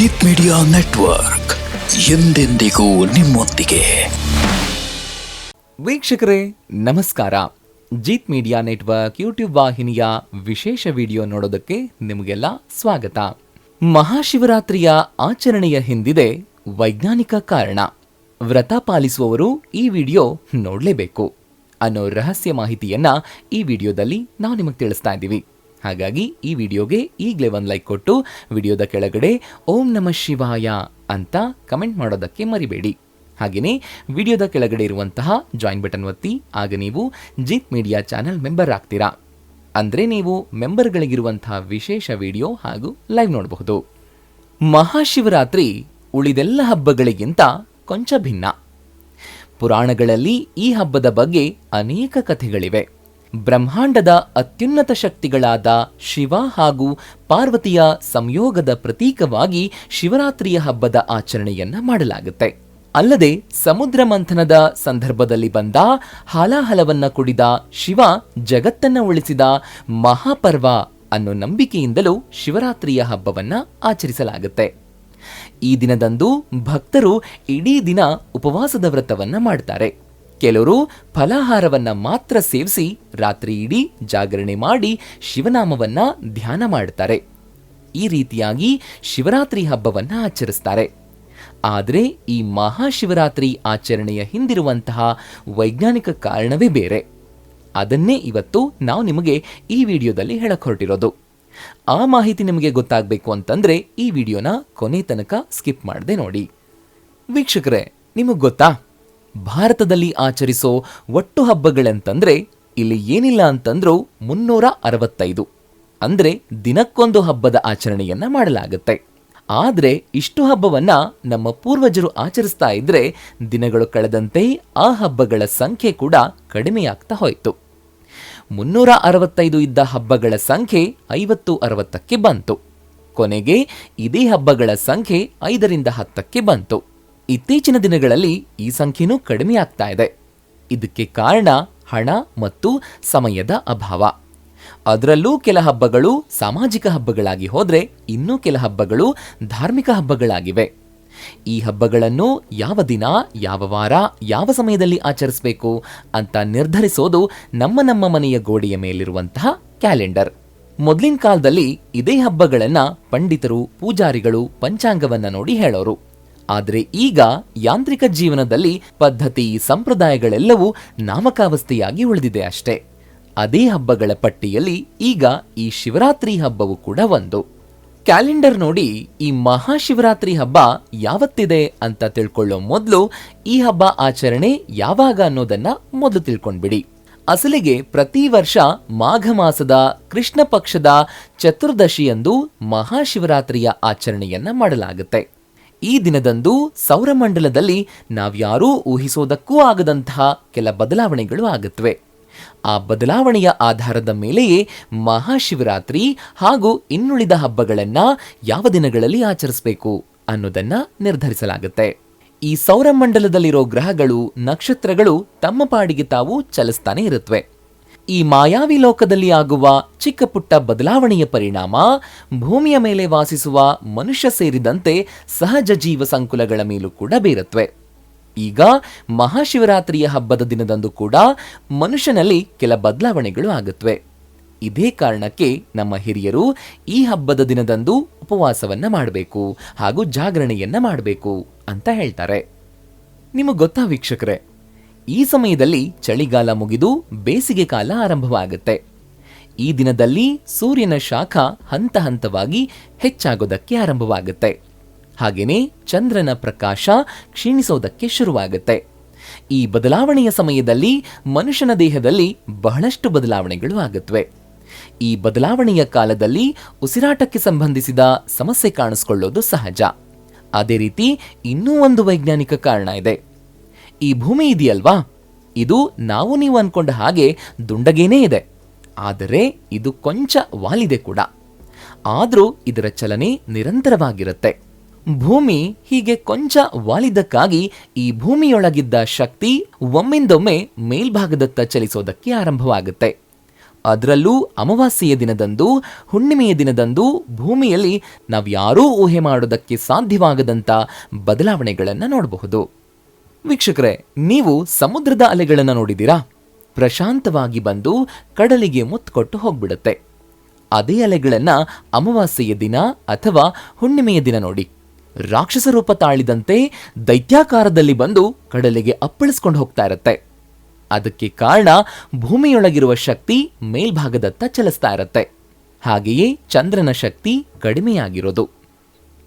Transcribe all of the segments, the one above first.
Jeet media network ಎಂದೆಂದಿಗೂ ನಿಮ್ಮೊಂದಿಗೆ. ವೀಕ್ಷಕರೇ, ನಮಸ್ಕಾರ. ಜೀತ್ ಮೀಡಿಯಾ ನೆಟ್ವರ್ಕ್ ಯೂಟ್ಯೂಬ್ ವಾಹಿನಿಯ ವಿಶೇಷ ವಿಡಿಯೋ ನೋಡೋದಕ್ಕೆ ನಿಮಗೆಲ್ಲ ಸ್ವಾಗತ. ಮಹಾಶಿವರಾತ್ರಿಯ ಆಚರಣೆಯ ಹಿಂದಿದೆ ವೈಜ್ಞಾನಿಕ ಕಾರಣ. ವ್ರತ ಪಾಲಿಸುವವರು ಈ ವಿಡಿಯೋ ನೋಡಲೇಬೇಕು. ಅನ್ನೋ ರಹಸ್ಯ ಮಾಹಿತಿಯನ್ನ ಈ ವಿಡಿಯೋದಲ್ಲಿ ನಾವು ನಿಮಗೆ ತಿಳಿಸ್ತಾ ಇದ್ದೀವಿ. ಹಾಗಾಗಿ ಈ ವಿಡಿಯೋಗೆ ಈಗಲೇ ಒಂದು ಲೈಕ್ ಕೊಟ್ಟು ವಿಡಿಯೋದ ಕೆಳಗಡೆ ಓಂ ನಮಃ ಶಿವಾಯ ಅಂತ ಕಮೆಂಟ್ ಮಾಡೋದಕ್ಕೆ ಮರಿಬೇಡಿ. ಹಾಗೆಯೇ ವಿಡಿಯೋದ ಕೆಳಗಡೆ ಇರುವಂತಹ ಜಾಯಿನ್ ಬಟನ್ ಒತ್ತಿ, ಆಗ ನೀವು ಜೀತ್ ಮೀಡಿಯಾ ಚಾನೆಲ್ ಮೆಂಬರ್ ಆಗ್ತೀರಾ. ಅಂದರೆ ನೀವು ಮೆಂಬರ್ಗಳಿಗಿರುವಂತಹ ವಿಶೇಷ ವಿಡಿಯೋ ಹಾಗೂ ಲೈವ್ ನೋಡಬಹುದು. ಮಹಾಶಿವರಾತ್ರಿ ಉಳಿದೆಲ್ಲ ಹಬ್ಬಗಳಿಗಿಂತ ಕೊಂಚ ಭಿನ್ನ. ಪುರಾಣಗಳಲ್ಲಿ ಈ ಹಬ್ಬದ ಬಗ್ಗೆ ಅನೇಕ ಕಥೆಗಳಿವೆ. ಬ್ರಹ್ಮಾಂಡದ ಅತ್ಯುನ್ನತ ಶಕ್ತಿಗಳಾದ ಶಿವ ಹಾಗೂ ಪಾರ್ವತಿಯ ಸಂಯೋಗದ ಪ್ರತೀಕವಾಗಿ ಶಿವರಾತ್ರಿಯ ಹಬ್ಬದ ಆಚರಣೆಯನ್ನ ಮಾಡಲಾಗುತ್ತೆ. ಅಲ್ಲದೆ ಸಮುದ್ರ ಮಂಥನದ ಸಂದರ್ಭದಲ್ಲಿ ಬಂದ ಹಾಲಾಹಲವನ್ನ ಕುಡಿದ ಶಿವ ಜಗತ್ತನ್ನ ಉಳಿಸಿದ ಮಹಾಪರ್ವ ಅನ್ನೋ ನಂಬಿಕೆಯಿಂದಲೂ ಶಿವರಾತ್ರಿಯ ಹಬ್ಬವನ್ನ ಆಚರಿಸಲಾಗುತ್ತೆ. ಈ ದಿನದಂದು ಭಕ್ತರು ಇಡೀ ದಿನ ಉಪವಾಸದ ವ್ರತವನ್ನ ಮಾಡ್ತಾರೆ. ಕೆಲವರು ಫಲಾಹಾರವನ್ನ ಮಾತ್ರ ಸೇವಿಸಿ ರಾತ್ರಿ ಇಡೀ ಜಾಗರಣೆ ಮಾಡಿ ಶಿವನಾಮವನ್ನ ಧ್ಯಾನ ಮಾಡ್ತಾರೆ. ಈ ರೀತಿಯಾಗಿ ಶಿವರಾತ್ರಿ ಹಬ್ಬವನ್ನ ಆಚರಿಸ್ತಾರೆ. ಆದರೆ ಈ ಮಹಾಶಿವರಾತ್ರಿ ಆಚರಣೆಯ ಹಿಂದಿರುವಂತಹ ವೈಜ್ಞಾನಿಕ ಕಾರಣವೇ ಬೇರೆ. ಅದನ್ನೇ ಇವತ್ತು ನಾವು ನಿಮಗೆ ಈ ವಿಡಿಯೋದಲ್ಲಿ ಹೇಳಕ್ ಆ ಮಾಹಿತಿ ನಿಮಗೆ ಗೊತ್ತಾಗಬೇಕು ಅಂತಂದ್ರೆ ಈ ವಿಡಿಯೋನ ಕೊನೆ ತನಕ ಸ್ಕಿಪ್ ಮಾಡದೆ ನೋಡಿ. ವೀಕ್ಷಕರೇ, ನಿಮಗೆ ಗೊತ್ತಾ? ಭಾರತದಲ್ಲಿ ಆಚರಿಸೋ ಒಟ್ಟು ಹಬ್ಬಗಳಂತಂದ್ರೆ ಇಲ್ಲಿ ಏನಿಲ್ಲ ಅಂತಂದ್ರೂ ಮುನ್ನೂರ ಅರವತ್ತೈದು. ಅಂದ್ರೆ ದಿನಕ್ಕೊಂದು ಹಬ್ಬದ ಆಚರಣೆಯನ್ನ ಮಾಡಲಾಗುತ್ತೆ. ಆದ್ರೆ ಇಷ್ಟು ಹಬ್ಬವನ್ನ ನಮ್ಮ ಪೂರ್ವಜರು ಆಚರಿಸ್ತಾ ಇದ್ರೆ ದಿನಗಳು ಕಳೆದಂತೆ ಆ ಹಬ್ಬಗಳ ಸಂಖ್ಯೆ ಕೂಡ ಕಡಿಮೆಯಾಗ್ತಾ ಹೋಯಿತು. ಮುನ್ನೂರ ಅರವತ್ತೈದು ಇದ್ದ ಹಬ್ಬಗಳ ಸಂಖ್ಯೆ ಐವತ್ತು ಅರವತ್ತಕ್ಕೆ ಬಂತು. ಕೊನೆಗೆ ಇದೇ ಹಬ್ಬಗಳ ಸಂಖ್ಯೆ ಐದರಿಂದ ಹತ್ತಕ್ಕೆ ಬಂತು. ಇತ್ತೀಚಿನ ದಿನಗಳಲ್ಲಿ ಈ ಸಂಖ್ಯೆನೂ ಕಡಿಮೆಯಾಗ್ತಾ ಇದೆ. ಇದಕ್ಕೆ ಕಾರಣ ಹಣ ಮತ್ತು ಸಮಯದ ಅಭಾವ. ಅದರಲ್ಲೂ ಕೆಲ ಹಬ್ಬಗಳು ಸಾಮಾಜಿಕ ಹಬ್ಬಗಳಾಗಿ ಹೋದರೆ ಇನ್ನೂ ಕೆಲ ಹಬ್ಬಗಳು ಧಾರ್ಮಿಕ ಹಬ್ಬಗಳಾಗಿವೆ. ಈ ಹಬ್ಬಗಳನ್ನು ಯಾವ ದಿನ, ಯಾವ ವಾರ, ಯಾವ ಸಮಯದಲ್ಲಿ ಆಚರಿಸಬೇಕು ಅಂತ ನಿರ್ಧರಿಸೋದು ನಮ್ಮ ನಮ್ಮ ಮನೆಯ ಗೋಡೆಯ ಮೇಲಿರುವಂತಹ ಕ್ಯಾಲೆಂಡರ್. ಮೊದಲಿನ ಕಾಲದಲ್ಲಿ ಇದೇ ಹಬ್ಬಗಳನ್ನು ಪಂಡಿತರು, ಪೂಜಾರಿಗಳು, ಪಂಚಾಂಗವನ್ನು ನೋಡಿ ಹೇಳೋರು. ಆದರೆ ಈಗ ಯಾಂತ್ರಿಕ ಜೀವನದಲ್ಲಿ ಪದ್ಧತಿ, ಸಂಪ್ರದಾಯಗಳೆಲ್ಲವೂ ನಾಮಕಾವಸ್ಥೆಯಾಗಿ ಉಳಿದಿದೆ ಅಷ್ಟೇ. ಅದೇ ಹಬ್ಬಗಳ ಪಟ್ಟಿಯಲ್ಲಿ ಈಗ ಈ ಶಿವರಾತ್ರಿ ಹಬ್ಬವು ಕೂಡ ಒಂದು. ಕ್ಯಾಲೆಂಡರ್ ನೋಡಿ ಈ ಮಹಾಶಿವರಾತ್ರಿ ಹಬ್ಬ ಯಾವತ್ತಿದೆ ಅಂತ ತಿಳ್ಕೊಳ್ಳೋ ಮೊದಲು ಈ ಹಬ್ಬ ಆಚರಣೆ ಯಾವಾಗ ಅನ್ನೋದನ್ನ ಮೊದಲು ತಿಳ್ಕೊಂಡ್ಬಿಡಿ. ಅಸಲಿಗೆ ಪ್ರತಿ ವರ್ಷ ಮಾಘ ಮಾಸದ ಕೃಷ್ಣ ಪಕ್ಷದ ಚತುರ್ದಶಿಯಂದು ಮಹಾಶಿವರಾತ್ರಿಯ ಆಚರಣೆಯನ್ನ ಮಾಡಲಾಗುತ್ತೆ. ಈ ದಿನದಂದು ಸೌರಮಂಡಲದಲ್ಲಿ ನಾವ್ಯಾರೂ ಊಹಿಸೋದಕ್ಕೂ ಆಗದಂತಹ ಕೆಲ ಬದಲಾವಣೆಗಳು ಆಗುತ್ತವೆ ಆ ಬದಲಾವಣೆಯ ಆಧಾರದ ಮೇಲೆಯೇ ಮಹಾಶಿವರಾತ್ರಿ ಹಾಗೂ ಇನ್ನುಳಿದ ಹಬ್ಬಗಳನ್ನ ಯಾವ ದಿನಗಳಲ್ಲಿ ಆಚರಿಸಬೇಕು ಅನ್ನೋದನ್ನ ನಿರ್ಧರಿಸಲಾಗುತ್ತೆ. ಈ ಸೌರಮಂಡಲದಲ್ಲಿರೋ ಗ್ರಹಗಳು, ನಕ್ಷತ್ರಗಳು ತಮ್ಮ ಪಾಡಿಗೆ ತಾವು ಚಲಿಸ್ತಾನೆ ಇರುತ್ತವೆ ಈ ಮಾಯಾವಿ ಲೋಕದಲ್ಲಿ ಆಗುವ ಚಿಕ್ಕ ಪುಟ್ಟ ಬದಲಾವಣೆಯ ಪರಿಣಾಮ ಭೂಮಿಯ ಮೇಲೆ ವಾಸಿಸುವ ಮನುಷ್ಯ ಸೇರಿದಂತೆ ಸಹಜ ಜೀವ ಸಂಕುಲಗಳ ಮೇಲೂ ಕೂಡ ಬೀರುತ್ತವೆ ಈಗ ಮಹಾಶಿವರಾತ್ರಿಯ ಹಬ್ಬದ ದಿನದಂದು ಕೂಡ ಮನುಷ್ಯನಲ್ಲಿ ಕೆಲ ಬದಲಾವಣೆಗಳು ಆಗುತ್ತವೆ ಇದೇ ಕಾರಣಕ್ಕೆ ನಮ್ಮ ಹಿರಿಯರು ಈ ಹಬ್ಬದ ದಿನದಂದು ಉಪವಾಸವನ್ನ ಮಾಡಬೇಕು ಹಾಗೂ ಜಾಗರಣೆಯನ್ನ ಮಾಡಬೇಕು ಅಂತ ಹೇಳ್ತಾರೆ. ನಿಮಗೆ ಗೊತ್ತಾ ವೀಕ್ಷಕರೇ? ಈ ಸಮಯದಲ್ಲಿ ಚಳಿಗಾಲ ಮುಗಿದು ಬೇಸಿಗೆ ಕಾಲ ಆರಂಭವಾಗುತ್ತೆ. ಈ ದಿನದಲ್ಲಿ ಸೂರ್ಯನ ಶಾಖ ಹಂತ ಹಂತವಾಗಿ ಹೆಚ್ಚಾಗೋದಕ್ಕೆ ಆರಂಭವಾಗುತ್ತೆ. ಹಾಗೆಯೇ ಚಂದ್ರನ ಪ್ರಕಾಶ ಕ್ಷೀಣಿಸೋದಕ್ಕೆ ಶುರುವಾಗುತ್ತೆ. ಈ ಬದಲಾವಣೆಯ ಸಮಯದಲ್ಲಿ ಮನುಷ್ಯನ ದೇಹದಲ್ಲಿ ಬಹಳಷ್ಟು ಬದಲಾವಣೆಗಳು ಆಗುತ್ತವೆ. ಈ ಬದಲಾವಣೆಯ ಕಾಲದಲ್ಲಿ ಉಸಿರಾಟಕ್ಕೆ ಸಂಬಂಧಿಸಿದ ಸಮಸ್ಯೆ ಕಾಣಿಸ್ಕೊಳ್ಳೋದು ಸಹಜ. ಅದೇ ರೀತಿ ಇನ್ನೂ ಒಂದು ವೈಜ್ಞಾನಿಕ ಕಾರಣ ಇದೆ. ಈ ಭೂಮಿ ಇದೆಯಲ್ವಾ? ಇದು ನಾವು ನೀವು ಅನ್ಕೊಂಡ ಹಾಗೆ ದುಂಡಗೇನೇ ಇದೆ. ಆದರೆ ಇದು ಕೊಂಚ ವಾಲಿದೆ ಕೂಡ. ಆದರೂ ಇದರ ಚಲನೆ ನಿರಂತರವಾಗಿರುತ್ತೆ. ಭೂಮಿ ಹೀಗೆ ಕೊಂಚ ವಾಲಿದ್ದಕ್ಕಾಗಿ ಈ ಭೂಮಿಯೊಳಗಿದ್ದ ಶಕ್ತಿ ಒಮ್ಮಿಂದೊಮ್ಮೆ ಮೇಲ್ಭಾಗದತ್ತ ಚಲಿಸೋದಕ್ಕೆ ಆರಂಭವಾಗುತ್ತೆ. ಅದರಲ್ಲೂ ಅಮಾವಾಸ್ಯೆಯ ದಿನದಂದು, ಹುಣ್ಣಿಮೆಯ ದಿನದಂದು ಭೂಮಿಯಲ್ಲಿ ನಾವ್ಯಾರೂ ಊಹೆ ಮಾಡೋದಕ್ಕೆ ಸಾಧ್ಯವಾಗದಂಥ ಬದಲಾವಣೆಗಳನ್ನು ನೋಡಬಹುದು. ವೀಕ್ಷಕರೇ, ನೀವು ಸಮುದ್ರದ ಅಲೆಗಳನ್ನು ನೋಡಿದ್ದೀರಾ? ಪ್ರಶಾಂತವಾಗಿ ಬಂದು ಕಡಲಿಗೆ ಮುತ್ಕೊಟ್ಟು ಹೋಗ್ಬಿಡುತ್ತೆ. ಅದೇ ಅಲೆಗಳನ್ನು ಅಮಾವಾಸ್ಯೆಯ ದಿನ ಅಥವಾ ಹುಣ್ಣಿಮೆಯ ದಿನ ನೋಡಿ. ರಾಕ್ಷಸ ರೂಪ ತಾಳಿದಂತೆ ದೈತ್ಯಾಕಾರದಲ್ಲಿ ಬಂದು ಕಡಲಿಗೆ ಅಪ್ಪಳಿಸ್ಕೊಂಡು ಹೋಗ್ತಾ ಇರುತ್ತೆ. ಅದಕ್ಕೆ ಕಾರಣ ಭೂಮಿಯೊಳಗಿರುವ ಶಕ್ತಿ ಮೇಲ್ಭಾಗದತ್ತ ಚಲಿಸ್ತಾ ಇರುತ್ತೆ. ಹಾಗೆಯೇ ಚಂದ್ರನ ಶಕ್ತಿ ಕಡಿಮೆಯಾಗಿರೋದು.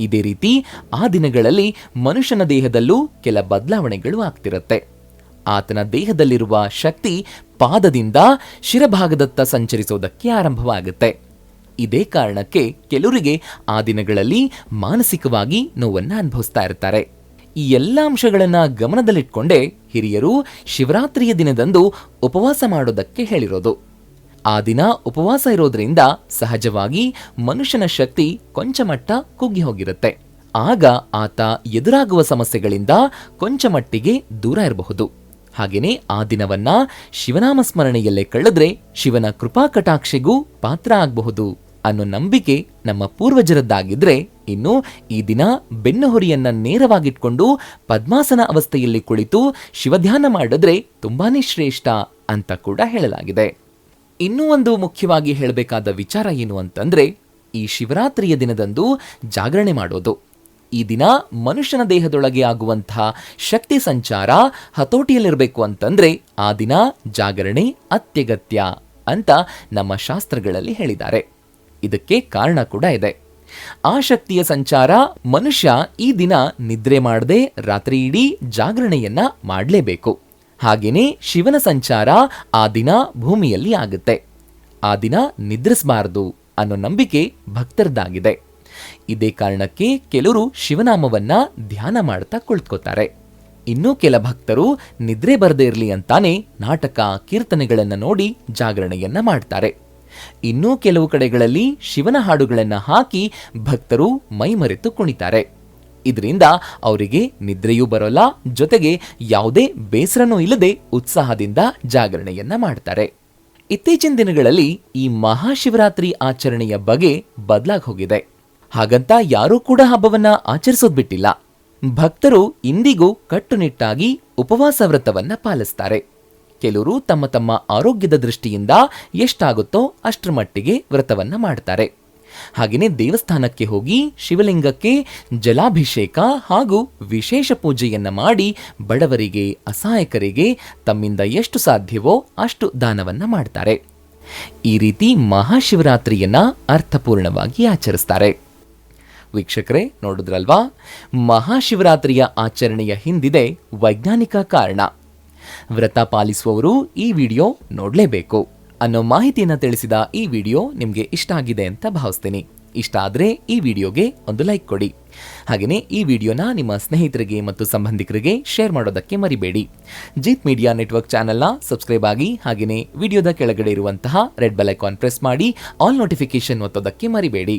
ಇದೇ ರೀತಿ ಆ ದಿನಗಳಲ್ಲಿ ಮನುಷ್ಯನ ದೇಹದಲ್ಲೂ ಕೆಲ ಬದಲಾವಣೆಗಳು ಆಗ್ತಿರುತ್ತೆ. ಆತನ ದೇಹದಲ್ಲಿರುವ ಶಕ್ತಿ ಪಾದದಿಂದ ಶಿರಭಾಗದತ್ತ ಸಂಚರಿಸೋದಕ್ಕೆ ಆರಂಭವಾಗುತ್ತೆ. ಇದೇ ಕಾರಣಕ್ಕೆ ಕೆಲವರಿಗೆ ಆ ದಿನಗಳಲ್ಲಿ ಮಾನಸಿಕವಾಗಿ ನೋವನ್ನು ಅನುಭವಿಸ್ತಾ ಇರ್ತಾರೆ. ಈ ಎಲ್ಲ ಅಂಶಗಳನ್ನು ಗಮನದಲ್ಲಿಟ್ಕೊಂಡೇ ಹಿರಿಯರು ಶಿವರಾತ್ರಿಯ ದಿನದಂದು ಉಪವಾಸ ಮಾಡೋದಕ್ಕೆ ಹೇಳಿರೋದು. ಆ ದಿನ ಉಪವಾಸ ಇರೋದ್ರಿಂದ ಸಹಜವಾಗಿ ಮನುಷ್ಯನ ಶಕ್ತಿ ಕೊಂಚ ಮಟ್ಟ ಕುಗ್ಗಿ ಹೋಗಿರುತ್ತೆ ಆಗ ಆತ ಎದುರಾಗುವ ಸಮಸ್ಯೆಗಳಿಂದ ಕೊಂಚ ಮಟ್ಟಿಗೆ ದೂರ ಇರಬಹುದು. ಹಾಗೆಯೇ ಆ ದಿನವನ್ನ ಶಿವನಾಮ ಸ್ಮರಣೆಯಲ್ಲೇ ಕಳೆದ್ರೆ ಶಿವನ ಕೃಪಾ ಕಟಾಕ್ಷೆಗೂ ಪಾತ್ರ ಆಗಬಹುದು ಅನ್ನೋ ನಂಬಿಕೆ ನಮ್ಮ ಪೂರ್ವಜರದ್ದಾಗಿದ್ರೆ ಇನ್ನು ಈ ದಿನ ಬೆನ್ನುಹುರಿಯನ್ನ ನೇರವಾಗಿಟ್ಕೊಂಡು ಪದ್ಮಾಸನ ಅವಸ್ಥೆಯಲ್ಲಿ ಕುಳಿತು ಶಿವಧ್ಯಾನ ಮಾಡಿದ್ರೆ ತುಂಬಾನೇ ಶ್ರೇಷ್ಠ ಅಂತ ಕೂಡ ಹೇಳಲಾಗಿದೆ. ಇನ್ನೂ ಒಂದು ಮುಖ್ಯವಾಗಿ ಹೇಳಬೇಕಾದ ವಿಚಾರ ಏನು ಅಂತಂದರೆ, ಈ ಶಿವರಾತ್ರಿಯ ದಿನದಂದು ಜಾಗರಣೆ ಮಾಡೋದು. ಈ ದಿನ ಮನುಷ್ಯನ ದೇಹದೊಳಗೆ ಆಗುವಂತಹ ಶಕ್ತಿ ಸಂಚಾರ ಹತೋಟಿಯಲ್ಲಿರಬೇಕು ಅಂತಂದರೆ, ಆ ದಿನ ಜಾಗರಣೆ ಅತ್ಯಗತ್ಯ ಅಂತ ನಮ್ಮ ಶಾಸ್ತ್ರಗಳಲ್ಲಿ ಹೇಳಿದ್ದಾರೆ. ಇದಕ್ಕೆ ಕಾರಣ ಕೂಡ ಇದೆ. ಆ ಶಕ್ತಿಯ ಸಂಚಾರ ಮನುಷ್ಯ ಈ ದಿನ ನಿದ್ರೆ ಮಾಡದೆ ರಾತ್ರಿ ಇಡೀ ಜಾಗರಣೆಯನ್ನ ಮಾಡಲೇಬೇಕು. ಹಾಗೇನೆ ಶಿವನ ಸಂಚಾರ ಆ ದಿನ ಭೂಮಿಯಲ್ಲಿ ಆಗುತ್ತೆ. ಆ ದಿನ ನಿದ್ರಿಸಬಾರದು ಅನ್ನೋ ನಂಬಿಕೆ ಭಕ್ತರದ್ದಾಗಿದೆ. ಇದೇ ಕಾರಣಕ್ಕೆ ಕೆಲವರು ಶಿವನಾಮವನ್ನ ಧ್ಯಾನ ಮಾಡ್ತಾ ಕುಳಿತುಕೋತಾರೆ. ಇನ್ನೂ ಕೆಲ ಭಕ್ತರು ನಿದ್ರೆ ಬರದೇ ಇರಲಿ ಅಂತಾನೆ ನಾಟಕ, ಕೀರ್ತನೆಗಳನ್ನು ನೋಡಿ ಜಾಗರಣೆಯನ್ನ ಮಾಡ್ತಾರೆ. ಇನ್ನೂ ಕೆಲವು ಕಡೆಗಳಲ್ಲಿ ಶಿವನ ಹಾಡುಗಳನ್ನು ಹಾಕಿ ಭಕ್ತರು ಮೈಮರೆತು ಕುಣಿತಾರೆ. ಇದರಿಂದ ಅವರಿಗೆ ನಿದ್ರೆಯೂ ಬರೋಲ್ಲ, ಜೊತೆಗೆ ಯಾವುದೇ ಬೇಸರನೂ ಇಲ್ಲದೆ ಉತ್ಸಾಹದಿಂದ ಜಾಗರಣೆಯನ್ನ ಮಾಡ್ತಾರೆ. ಇತ್ತೀಚಿನ ದಿನಗಳಲ್ಲಿ ಈ ಮಹಾಶಿವರಾತ್ರಿ ಆಚರಣೆಯ ಬಗೆ ಬದಲಾಗಿ ಹೋಗಿದೆ. ಹಾಗಂತ ಯಾರೂ ಕೂಡ ಹಬ್ಬವನ್ನ ಆಚರಿಸೋದ್ ಬಿಟ್ಟಿಲ್ಲ. ಭಕ್ತರು ಇಂದಿಗೂ ಕಟ್ಟುನಿಟ್ಟಾಗಿ ಉಪವಾಸ ವ್ರತವನ್ನ ಪಾಲಿಸ್ತಾರೆ. ಕೆಲವರು ತಮ್ಮ ತಮ್ಮ ಆರೋಗ್ಯದ ದೃಷ್ಟಿಯಿಂದ ಎಷ್ಟಾಗುತ್ತೋ ಅಷ್ಟರ ಮಟ್ಟಿಗೆ ವ್ರತವನ್ನ ಮಾಡ್ತಾರೆ. ಹಾಗೆಯೇ ದೇವಸ್ಥಾನಕ್ಕೆ ಹೋಗಿ ಶಿವಲಿಂಗಕ್ಕೆ ಜಲಾಭಿಷೇಕ ಹಾಗೂ ವಿಶೇಷ ಪೂಜೆಯನ್ನು ಮಾಡಿ ಬಡವರಿಗೆ, ಅಸಹಾಯಕರಿಗೆ ತಮ್ಮಿಂದ ಎಷ್ಟು ಸಾಧ್ಯವೋ ಅಷ್ಟು ದಾನವನ್ನು ಮಾಡ್ತಾರೆ. ಈ ರೀತಿ ಮಹಾಶಿವರಾತ್ರಿಯನ್ನ ಅರ್ಥಪೂರ್ಣವಾಗಿ ಆಚರಿಸ್ತಾರೆ. ವೀಕ್ಷಕರೇ, ನೋಡಿದ್ರಲ್ವಾ? ಮಹಾಶಿವರಾತ್ರಿಯ ಆಚರಣೆಯ ಹಿಂದಿದೆ ವೈಜ್ಞಾನಿಕ ಕಾರಣ. ವ್ರತ ಪಾಲಿಸುವವರು ಈ ವಿಡಿಯೋ ನೋಡಲೇಬೇಕು. ಅನ್ನೋ ಮಾಹಿತಿಯನ್ನು ತಿಳಿಸಿದ ಈ ವಿಡಿಯೋ ನಿಮಗೆ ಇಷ್ಟ ಆಗಿದೆ ಅಂತ ಭಾವಿಸ್ತೀನಿ. ಇಷ್ಟ ಆದರೆ ಈ ವಿಡಿಯೋಗೆ ಒಂದು ಲೈಕ್ ಕೊಡಿ. ಹಾಗೆಯೇ ಈ ವಿಡಿಯೋನ ನಿಮ್ಮ ಸ್ನೇಹಿತರಿಗೆ ಮತ್ತು ಸಂಬಂಧಿಕರಿಗೆ ಶೇರ್ ಮಾಡೋದಕ್ಕೆ ಮರಿಬೇಡಿ. ಜೀತ್ ಮೀಡಿಯಾ ನೆಟ್ವರ್ಕ್ ಚಾನೆಲ್ನ ಸಬ್ಸ್ಕ್ರೈಬ್ ಆಗಿ ಹಾಗೆಯೇ ವಿಡಿಯೋದ ಕೆಳಗಡೆ ಇರುವಂತಹ ರೆಡ್ ಬೆಲ್ ಐಕಾನ್ ಪ್ರೆಸ್ ಮಾಡಿ, ಆಲ್ ನೋಟಿಫಿಕೇಶನ್ ಒತ್ತೋದಕ್ಕೆ ಮರಿಬೇಡಿ.